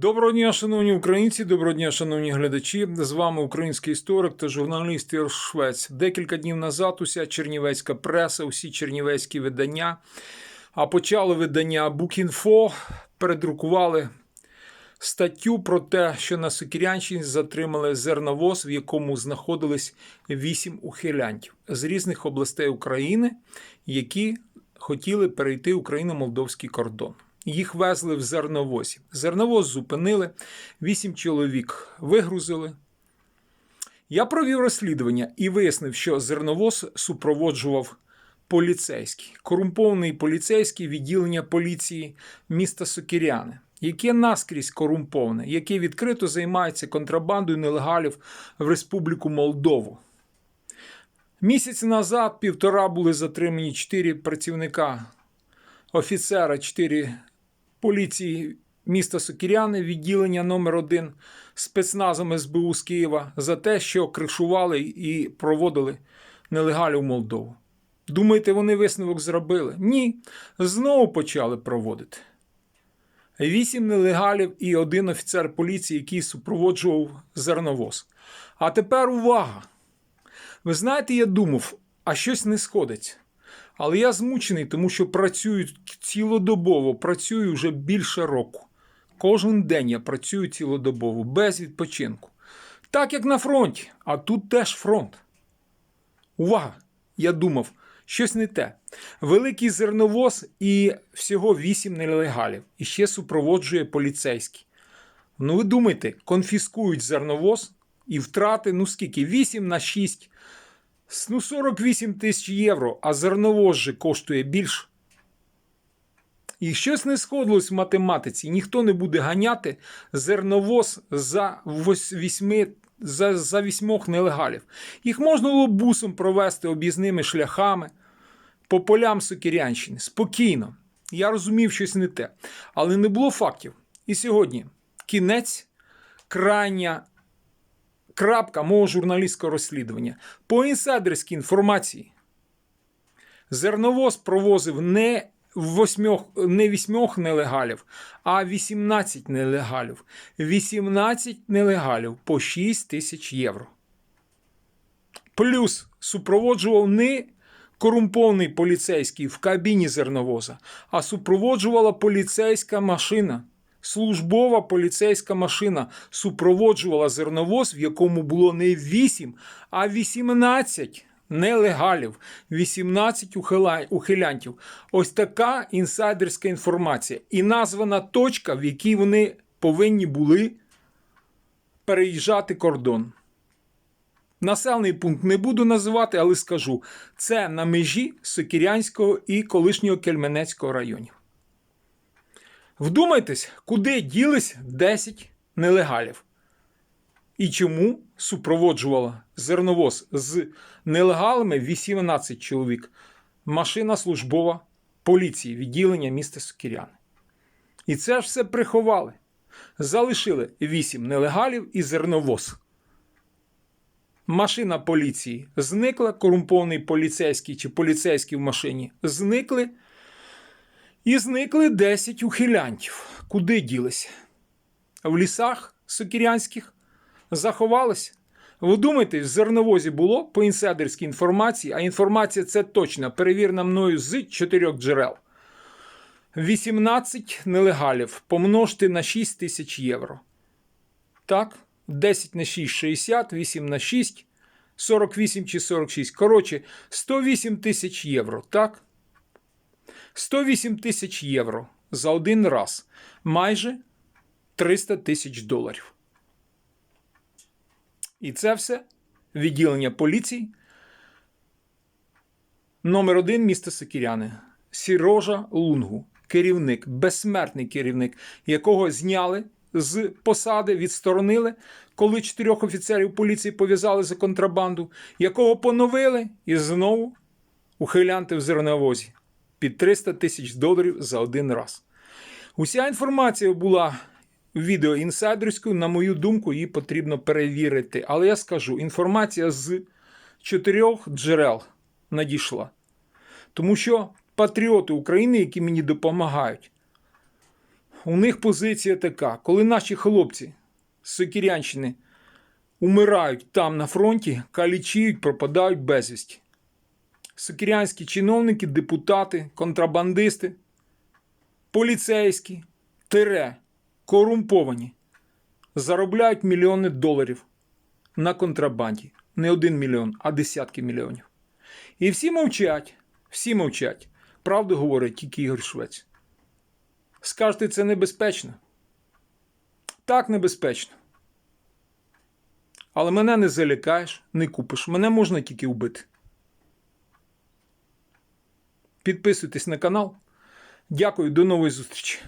Доброго дня, шановні українці, доброго дня, шановні глядачі. З вами український історик та журналіст Ір Швець. Декілька днів назад уся чернівецька преса, усі чернівецькі видання, а почали видання Букінфо, передрукували статтю про те, що на Сокірянщині затримали зерновоз, в якому знаходились вісім ухилянтів з різних областей України, які хотіли перейти Україно-молдовський кордон. Їх везли в зерновозі. Зерновоз зупинили, вісім чоловік вигрузили. Я провів розслідування і вияснив, що зерновоз супроводжував поліцейський, корумпований поліцейський відділення поліції міста Сокіряни, яке наскрізь корумповане, яке відкрито займається контрабандою нелегалів в Республіку Молдову. Місяць назад півтора були затримані чотири працівника офіцера 4 поліції міста Сокіряни, відділення номер 1 спецназом СБУ з Києва за те, що кришували і проводили нелегалів в Молдову. Думаєте, вони висновок зробили? Ні. Знову почали проводити. Вісім нелегалів і один офіцер поліції, який супроводжував зерновоз. А тепер увага! Ви знаєте, я думав, а щось не сходиться. Але я змучений, тому що працюю цілодобово, працюю вже більше року. Кожен день я працюю цілодобово, без відпочинку. Так як на фронті, а тут теж фронт. Увага! Я думав, щось не те. Великий зерновоз і всього вісім нелегалів. І ще супроводжує поліцейський. Ну, ви думаєте, конфіскують зерновоз і втрати, ну скільки? 8 на 6 Ну, 48 тисяч євро, а зерновоз же коштує більше. І щось не сходилось в математиці. Ніхто не буде ганяти зерновоз за вісьми, за, за вісьмох нелегалів. Їх можна було бусом провести об'їзними шляхами по полям Сокірянщини. Спокійно. Я розумів, щось не те. Але не було фактів. І сьогодні кінець, крайня крапка мого журналістського розслідування. По інсайдерській інформації, зерновоз провозив не восьмьох, не вісьмьох нелегалів, а 18 нелегалів. 18 нелегалів по 6 тисяч євро. Плюс супроводжував не корумпований поліцейський в кабіні зерновоза, а супроводжувала поліцейська машина. Службова поліцейська машина супроводжувала зерновоз, в якому було не 8, а 18 нелегалів, 18 ухилянтів. Ось така інсайдерська інформація. І названа точка, в якій вони повинні були переїжджати кордон. Населений пункт не буду називати, але скажу: це на межі Сокірянського і колишнього Кельменецького районів. Вдумайтесь, куди ділись 10 нелегалів. І чому супроводжувала зерновоз з нелегалами 18 чоловік, машина службова поліції відділення міста Сокіряни. І це ж все приховали. Залишили 8 нелегалів і зерновоз. Машина поліції зникла, корумпований поліцейський чи поліцейський в машині зникли. І зникли 10 ухилянтів. Куди ділися? В лісах сокірянських заховалися. Ви думаєте, в зерновозі було по інсайдерській інформації, а інформація це точна, перевірена мною з чотирьох джерел. 18 нелегалів помножте на 6 тисяч євро. Так, 10 на 6 60, 8 на 6, 48 чи 46. Коротше, 108 тисяч євро. Так? 108 тисяч євро за один раз. Майже 300 тисяч доларів. І це все відділення поліції. Номер один міста Сокіряни. Сірожа Лунгу. Керівник, безсмертний керівник, якого зняли з посади, відсторонили, коли чотирьох офіцерів поліції пов'язали за контрабанду, якого поновили і знову ухилянти в зерновозі під 300 тисяч доларів за один раз. Уся інформація була відео інсайдерською, на мою думку, її потрібно перевірити. Але я скажу: інформація з чотирьох джерел надійшла. Тому що патріоти України, які мені допомагають, У них позиція така: коли наші хлопці з Сокірянщини умирають там на фронті, калічіють, пропадають безвісті. Сокірянські чиновники, депутати, контрабандисти, поліцейські, тире, корумповані заробляють мільйони доларів на контрабанді. Не один мільйон, а десятки мільйонів. І всі мовчать, всі мовчать. Правду говорить тільки Ігор Швець. Скажете, це небезпечно? Так, небезпечно. Але мене не залякаєш, не купиш. Мене можна тільки вбити. Підписуйтесь на канал. Дякую, до нової зустрічі.